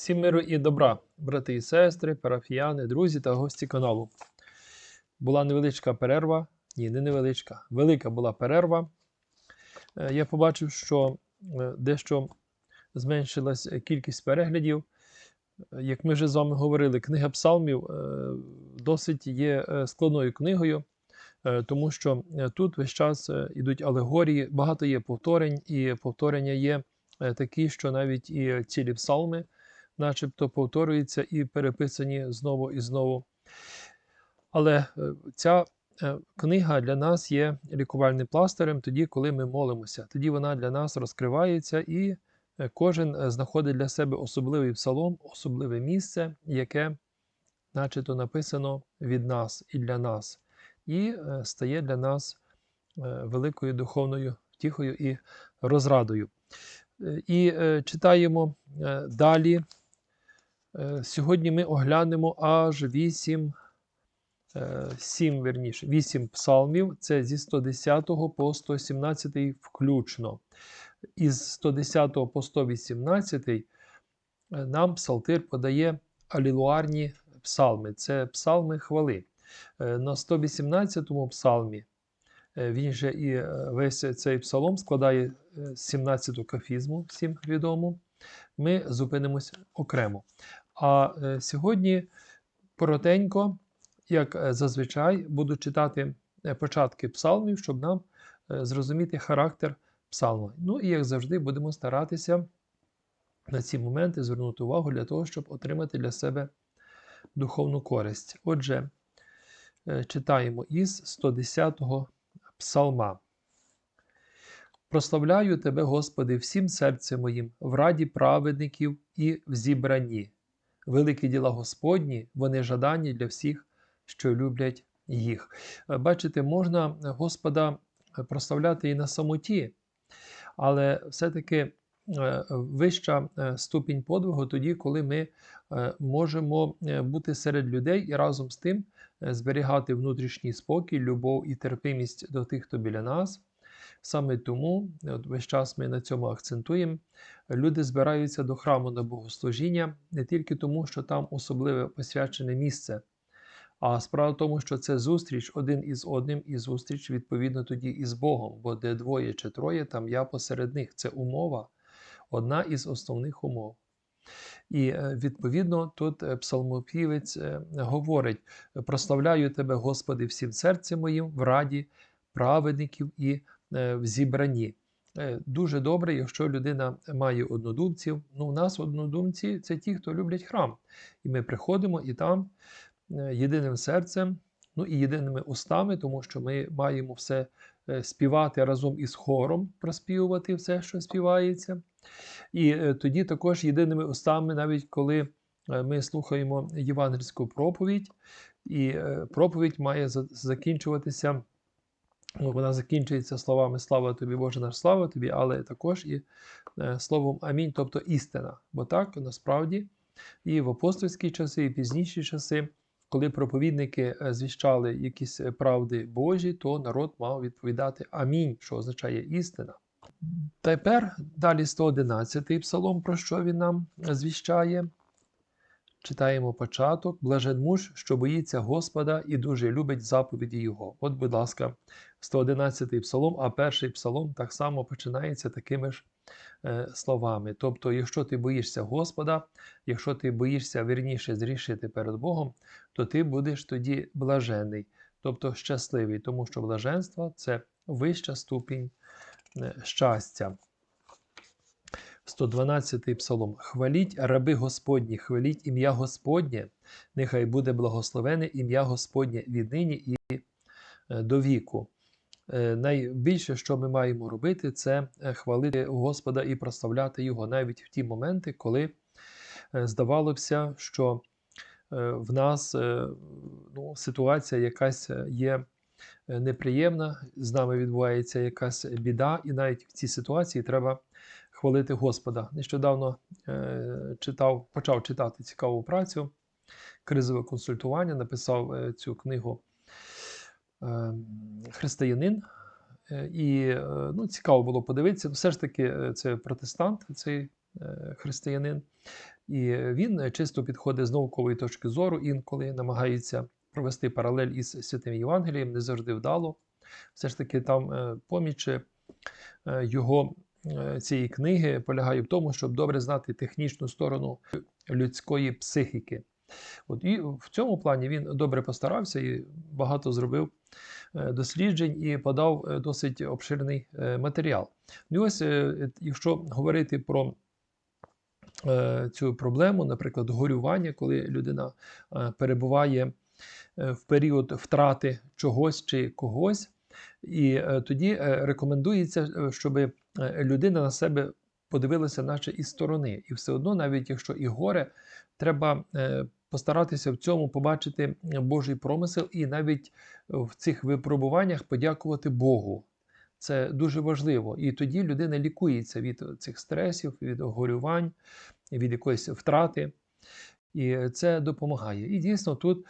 Всім миру і добра, брати і сестри, парафіяни, друзі та гості каналу. Була невеличка перерва. Ні, не невеличка. Велика була перерва. Е, Я побачив, що е, дещо зменшилась кількість переглядів. Е, Як ми вже з вами говорили, книга псалмів досить є складною книгою, тому що тут весь час ідуть алегорії, багато є повторень, і повторення є такі, що навіть і цілі псалми начебто повторюються і переписані знову і знову. Але е, ця е, книга для нас є лікувальним пластирем тоді, коли ми молимося. Тоді вона для нас розкривається, і е, кожен знаходить для себе особливий псалом, особливе місце, яке, начебто, написано від нас і для нас, і стає для нас великою духовною втіхою і розрадою. І читаємо далі. Е, Сьогодні ми оглянемо аж 8, 7, верніше, 8 псалмів. Це зі 110 по 117 включно. Із 110 по 118 е, нам псалтир подає алілуарні псалми. Це псалми хвали. Е, На 118 псалмі е, він же і весь цей псалом складає 17 кафізму, всім відому. Ми зупинимось окремо. А е, сьогодні коротенько, як е, зазвичай, буду читати е, початки псалмів, щоб нам зрозуміти характер псалма. Ну і як завжди, будемо старатися на ці моменти звернути увагу для того, щоб отримати для себе духовну користь. Отже, читаємо із 110-го псалма. Прославляю Тебе, Господи, всім серцем моїм, в раді праведників і в зібранні. Великі діла Господні, вони жадані для всіх, що люблять їх. Е, Бачите, можна Господа прославляти і на самоті, але все-таки е, вища е, ступінь подвигу тоді, коли ми е, можемо е, бути серед людей і разом з тим е, зберігати внутрішній спокій, любов і терпимість до тих, хто біля нас. Саме тому от весь час ми на цьому акцентуємо. Люди збираються до храму на богослужіння не тільки тому, що там особливе посвячене місце, а справа в тому, що це зустріч один із одним, і зустріч відповідно тоді із Богом, бо де двоє чи троє, там я посеред них. Це умова, одна із основних умов. І е, відповідно тут е, псалмопівець е, говорить: прославляю тебе, Господи, всім серцем моїм в раді праведників і е, в зібранні. Е, Дуже добре, якщо людина має однодумців. Ну, у нас однодумці це ті, хто люблять храм. І ми приходимо і там е, єдиним серцем, ну і єдиними устами, тому що ми маємо все е, співати разом із хором, проспівувати все, що співається. І е, тоді також єдиними устами, навіть коли е, ми слухаємо євангельську проповідь, і е, проповідь має закінчуватися. Вона закінчується словами Слава тобі, Боже наш слава тобі, але також і е, словом Амінь, тобто істина. Бо так насправді і в апостольські часи, і пізніші часи, коли проповідники е, звіщали якісь е, правди Божі, то народ мав відповідати Амінь, що означає істина. Тепер далі 111-й псалом, про що він нам звіщає. Читаємо початок. Блажен муж, що боїться Господа і дуже любить заповіді Його. От, будь ласка, 111-й псалом, а перший псалом так само починається такими ж е, словами. Тобто, якщо ти боїшся Господа, якщо ти боїшся вірніше зрішити перед Богом, то ти будеш тоді блажений, тобто щасливий, тому що блаженство це вища ступінь е, щастя. 112 псалом. Хваліть раби Господні, хваліть ім'я Господнє, нехай буде благословене ім'я Господнє віднині і е, до віку. Е, Найбільше, що ми маємо робити, це е, хвалити Господа і прославляти Його навіть в ті моменти, коли здавалося, що в нас ну, ситуація якась є неприємна, з нами відбувається якась біда, і навіть в цій ситуації треба хвалити Господа. Нещодавно е, читав, почав читати цікаву працю, кризове консультування, написав е, цю книгу е, Християнин. Е, І ну, цікаво було подивитися. Все ж таки, це протестант, цей християнин. І він чисто підходить з наукової точки зору, інколи намагається провести паралель із святим Євангелієм, не завжди вдало. Все ж таки, там поміч його цієї книги полягає в тому, щоб добре знати технічну сторону людської психіки. От, І в цьому плані він добре постарався і багато зробив е, досліджень і подав е, досить обширний е, матеріал. І ось, е, якщо говорити про е, цю проблему, наприклад, горювання, коли людина е, перебуває е, в період втрати чогось чи когось, і е, тоді е, рекомендується, е, щоб людина на себе подивилася, наче із сторони. І все одно, навіть якщо і горе, треба постаратися в цьому побачити Божий промисел і навіть в цих випробуваннях подякувати Богу. Це дуже важливо. І тоді людина лікується від цих стресів, від горювань, від якоїсь втрати. І це допомагає. І дійсно, тут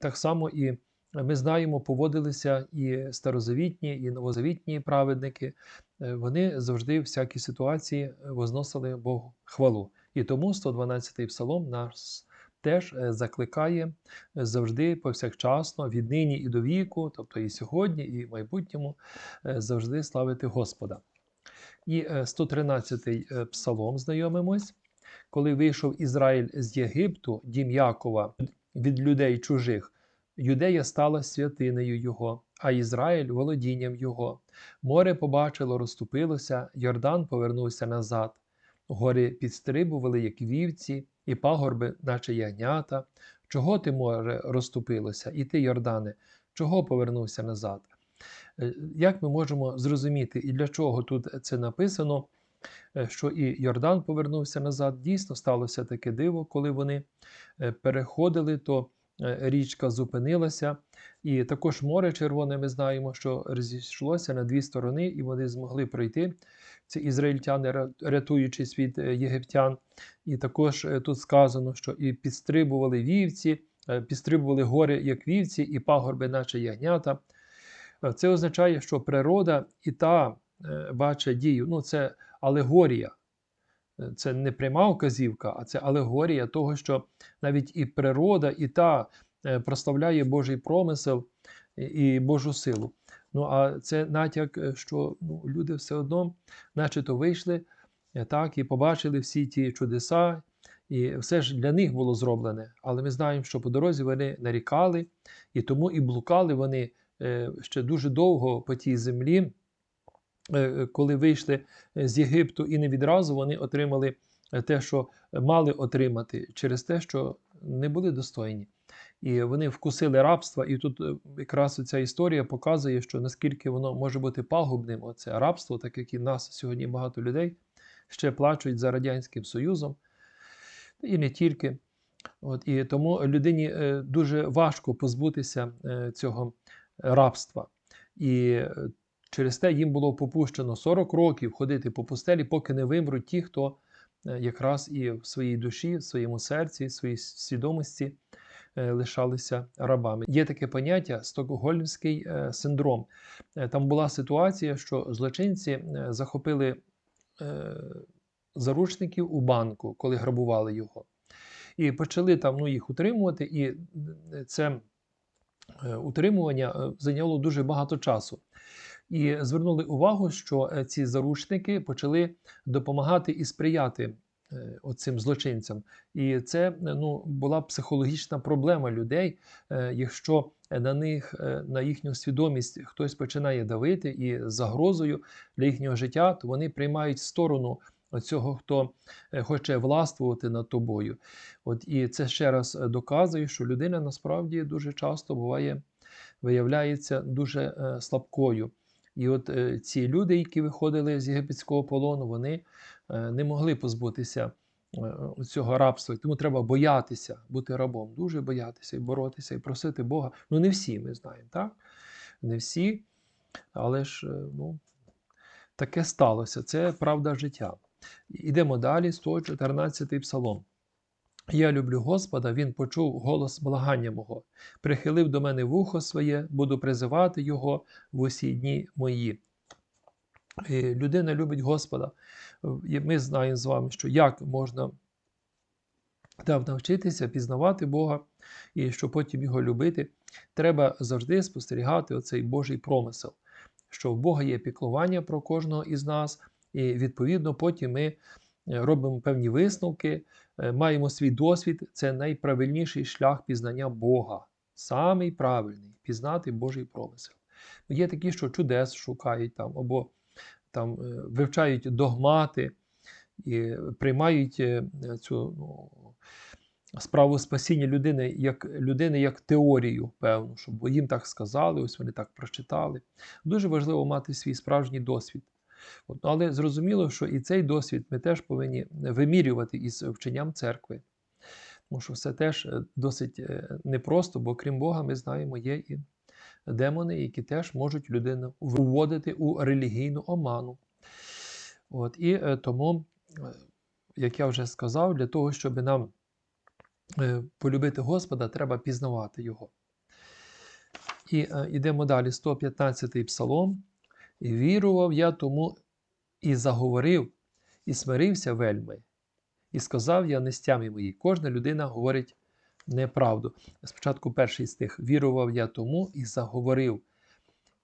так само і ми знаємо, поводилися і старозавітні, і новозавітні праведники. Е, вони завжди в всякій ситуації возносили Богу хвалу. І тому 112-й псалом нас теж е, закликає завжди повсякчасно, віднині і до віку, тобто і сьогодні, і в майбутньому, е, завжди славити Господа. І 113-й псалом знайомимось. Коли вийшов Ізраїль з Єгипту, дім Якова, від людей чужих, Юдея стала святинею Його, а Ізраїль володінням Його. Море побачило, розступилося, Йордан повернувся назад. Гори підстрибували, як вівці, і пагорби, наче ягнята. Чого ти, море, розступилося, і ти, Йордане, чого повернувся назад? Е, як ми можемо зрозуміти і для чого тут це написано, е, що і Йордан повернувся назад? Дійсно сталося таке диво, коли вони е, переходили, то річка зупинилася, і також море Червоне, ми знаємо, що розійшлося на дві сторони, і вони змогли пройти. Ці ізраїльтяни, рятуючись від єгиптян. І також тут сказано, що і підстрибували вівці, підстрибували гори, як вівці, і пагорби, наче ягнята. Це означає, що природа і та бачить дію. Ну, це алегорія. Це не пряма указівка, а це алегорія того, що навіть і природа, і та прославляє Божий промисел і Божу силу. Ну, а це натяк, що ну, люди все одно, начебто, вийшли так, і побачили всі ті чудеса, і все ж для них було зроблене. Але ми знаємо, що по дорозі вони нарікали, і тому і блукали вони ще дуже довго по тій землі. Коли вийшли з Єгипту і не відразу вони отримали те, що мали отримати, через те, що не були достойні. І вони вкусили рабства, і тут якраз ця історія показує, що наскільки воно може бути пагубним, оце рабство, так як і нас сьогодні багато людей ще плачуть за Радянським Союзом, і не тільки. От, І тому людині дуже важко позбутися цього рабства. І через те їм було попущено 40 років ходити по пустелі, поки не вимруть ті, хто якраз і в своїй душі, в своєму серці, в своїй свідомості лишалися рабами. Є таке поняття стокгольмський синдром. Там була ситуація, що злочинці захопили заручників у банку, коли грабували його. І почали там ну, їх утримувати, і це утримування зайняло дуже багато часу. І звернули увагу, що ці заручники почали допомагати і сприяти оцим злочинцям. І це ну, була психологічна проблема людей, якщо на них, на їхню свідомість хтось починає давити і загрозою для їхнього життя, то вони приймають сторону цього, хто хоче властвувати над тобою. От І це ще раз доказує, що людина насправді дуже часто буває, виявляється дуже слабкою. І от ці люди, які виходили з єгипетського полону, вони не могли позбутися цього рабства. Тому треба боятися бути рабом, дуже боятися і боротися, і просити Бога. Ну, не всі ми знаємо, так? Не всі, але ж ну, таке сталося. Це правда життя. Ідемо далі, 114 псалом. Я люблю Господа, Він почув голос благання мого, прихилив до мене вухо своє, буду призивати Його в усі дні мої. І людина любить Господа. І Ми знаємо з вами, що як можна там навчитися пізнавати Бога і щоб потім його любити, треба завжди спостерігати оцей Божий промисел, що в Бога є піклування про кожного із нас, і відповідно потім ми е, робимо певні висновки, е, маємо свій досвід. Це найправильніший шлях пізнання Бога. Самий правильний пізнати Божий промисел. Є такі, що чудес шукають там, або там е, вивчають догмати і приймають е, цю ну, справу спасіння людини як людини як теорію, певну, щоб їм так сказали, ось вони так прочитали. Дуже важливо мати свій справжній досвід. От, ну, але зрозуміло, що і цей досвід ми теж повинні вимірювати із вченням церкви. Тому що все теж е, досить е, непросто, бо крім Бога, ми знаємо, є і демони, які теж можуть людину вводити у релігійну оману. От, І е, тому, як я вже сказав, для того, щоб нам полюбити Господа, треба пізнавати Його. І йдемо далі, 115-й псалом. І вірував я тому і заговорив, і смирився вельми, і сказав я нестямі мої. Кожна людина говорить неправду. Спочатку перший стих вірував я тому і заговорив,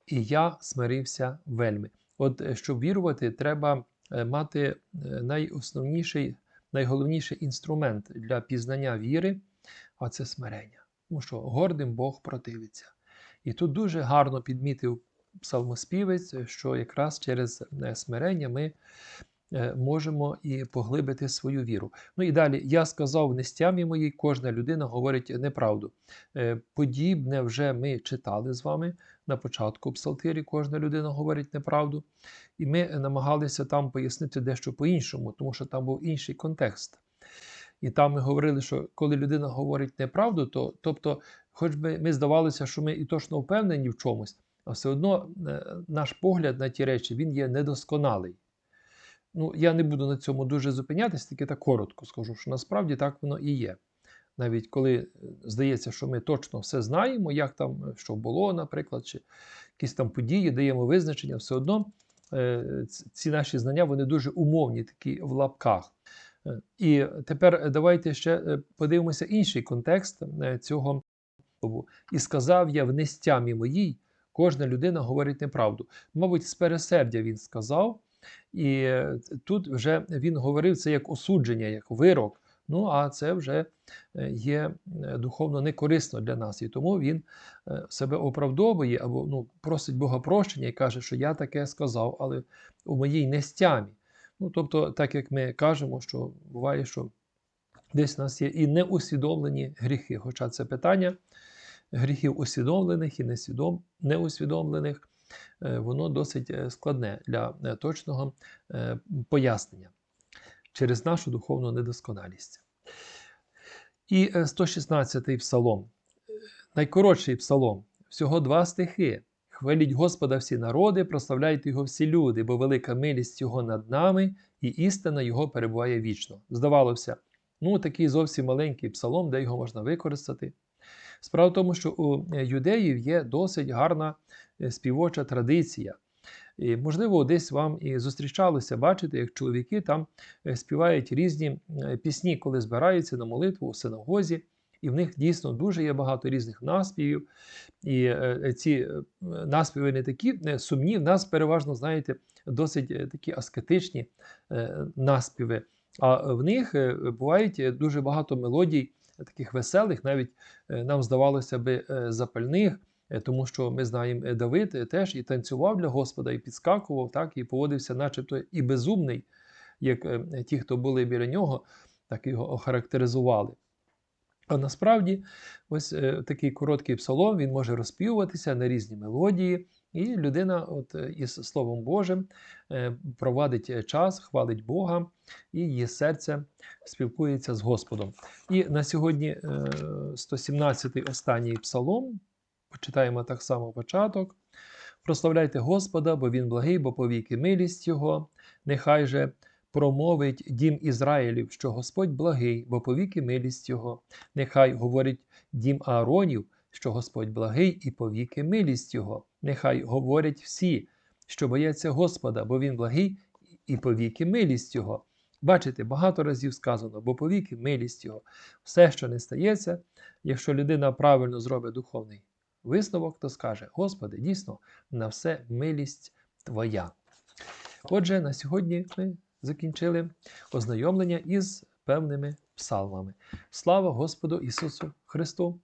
і я смирився вельми. От е, щоб вірувати, треба е, мати е, найосновніший, найголовніший інструмент для пізнання віри, а це смирення. Тому що гордим Бог противиться. І тут дуже гарно підмітив псалмоспівець, що якраз через смирення ми Е, можемо і поглибити свою віру. Ну і далі я сказав нестямі моїй, кожна людина говорить неправду. Е, подібне вже ми читали з вами на початку псалтирі, кожна людина говорить неправду. І ми намагалися там пояснити дещо по-іншому, тому що там був інший контекст. І там ми говорили, що коли людина говорить неправду, то тобто, хоч би ми здавалося, що ми і точно впевнені в чомусь, все одно е, наш погляд на ті речі він є недосконалий. Ну, я не буду на цьому дуже зупинятися, тільки так коротко скажу, що насправді так воно і є. Навіть коли е, здається, що ми точно все знаємо, як там е, що було, наприклад, чи якісь там події, даємо визначення, все одно ці наші знання вони дуже умовні, такі в лапках. І тепер давайте ще подивимося інший контекст цього. І сказав я в нестямі моїй, кожна людина говорить неправду. Мабуть, з пересердя він сказав. І е, тут вже він говорив це як осудження, як вирок. Ну, а це вже е, є е, духовно некорисно для нас. І тому він себе оправдовує або ну, просить Бога прощення і каже, що я таке сказав, але у моїй нестямі. Ну, Тобто, так як ми кажемо, що буває, що десь у нас є і неусвідомлені гріхи. Хоча це питання гріхів усвідомлених і неусвідомлених Е, воно досить е, складне для е, точного пояснення через нашу духовну недосконалість. І 116-й псалом. Найкоротший псалом. Всього два стихи. Хваліть Господа всі народи, прославляйте Його всі люди, бо велика милість Його над нами, і істина Його перебуває вічно. Здавалося, ну такий зовсім маленький псалом, де його можна використати. Справа в тому, що у юдеїв є досить гарна Е, співоча традиція. І, Можливо, десь вам і зустрічалося бачити, як чоловіки там е, співають різні е, пісні, коли збираються на молитву у синагозі. І в них дійсно дуже є багато різних наспівів. І ці наспіви не такі сумні, в нас переважно, знаєте, досить такі аскетичні наспіви. А в них бувають дуже багато мелодій, таких веселих, навіть нам здавалося би запальних. Е, тому що ми знаємо, е, Давид е, теж і танцював для Господа, і підскакував, так, і поводився, начебто, і безумний, як ті, хто були біля нього, так його охарактеризували. А насправді, ось такий короткий псалом він може розпівуватися на різні мелодії, і людина от із Словом Божим провадить час, хвалить Бога, і її серце спілкується з Господом. І на сьогодні 117-й останній псалом. Почитаємо так само початок. Прославляйте Господа, бо Він благий, бо повіки милість Його. Нехай же промовить дім Ізраїлів, що Господь благий, бо повіки милість Його. Нехай говорить дім Ааронів, що Господь благий і повіки милість Його. Нехай говорять всі, що бояться Господа, бо Він благий і повіки милість Його. Бачите, багато разів сказано, бо повіки милість Його. Все, що не стається, якщо людина правильно зробить духовний висновок, то скаже: Господи, дійсно, на все милість Твоя. Отже, на сьогодні ми закінчили ознайомлення із певними псалмами. Слава Господу Ісусу Христу!